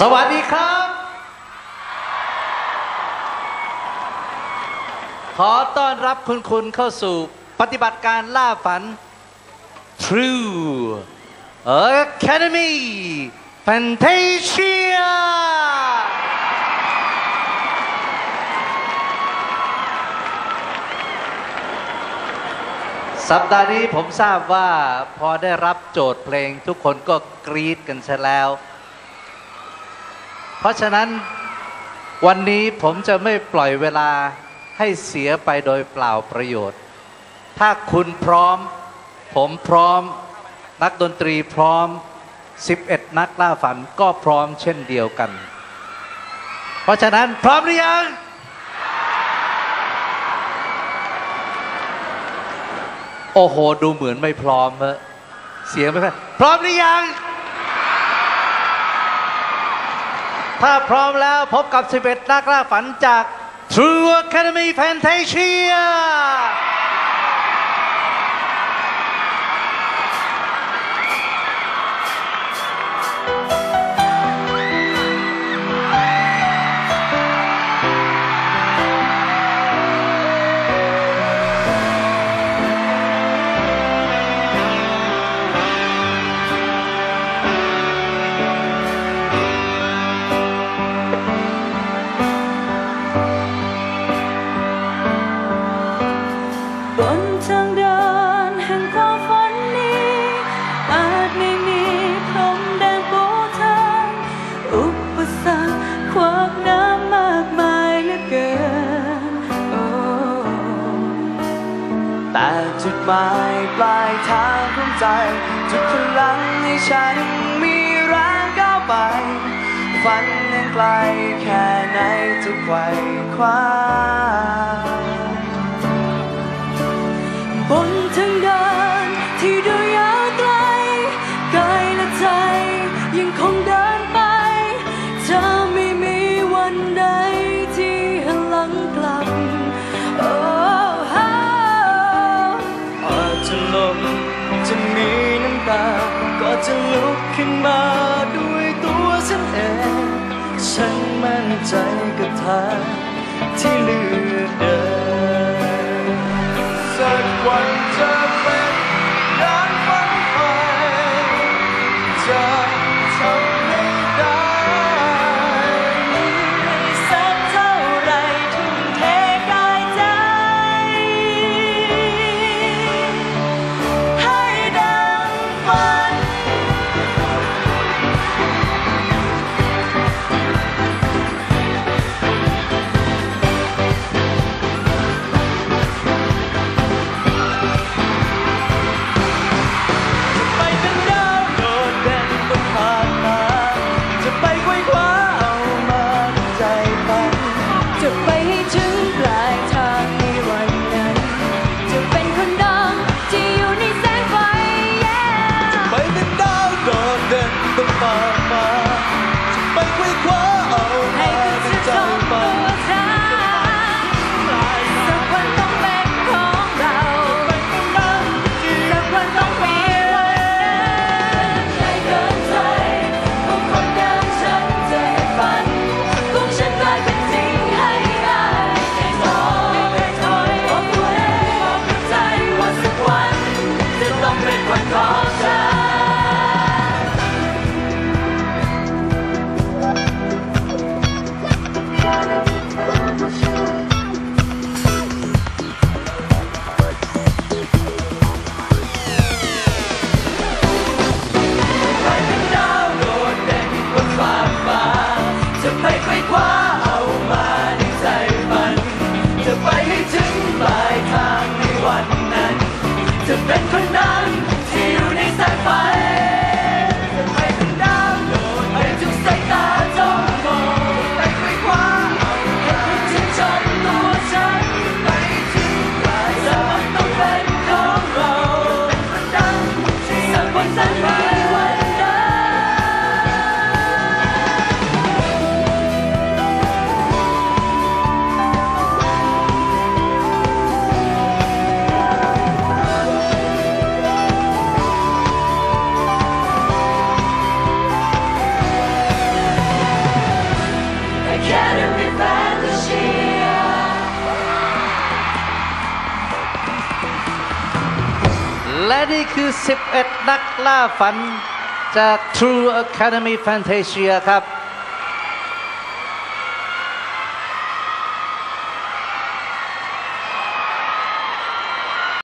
สวัสดีครับ ขอต้อนรับคุณคุณเข้าสู่ปฏิบัติการล่าฝัน True Academy Fantasia สัปดาห์นี้ผมทราบว่าพอได้รับโจทย์เพลงทุกคนก็กรี๊ดกันซะแล้ว เพราะฉะนั้นวันนี้ผมจะไม่ปล่อยเวลาให้เสียไปโดยเปล่าประโยชน์ ถ้าคุณพร้อม ผมพร้อม นักดนตรีพร้อม 11 นักล่าฝันก็พร้อมเช่นเดียวกัน เพราะฉะนั้นพร้อมหรือยัง โอ้โห ดูเหมือนไม่พร้อมเฮะเสียงไม่พร้อมพร้อมหรือยัง ถ้าพร้อมแล้วพบกับ 11นักล่าฝันจาก True Academy Fantasia หมายปลายทางของใจจุดพลังให้ฉันมีแรงก้าวไป ฝันนั้นไกลแค่ไหนจะไขว่คว้า จะลุกขึ้นมาด้วยตัวฉันเอง ฉันมั่นใจกับทางที่เลือกเดิน และนี่คือ 11 นักล่าฝันจาก True Academy Fantasia ครับ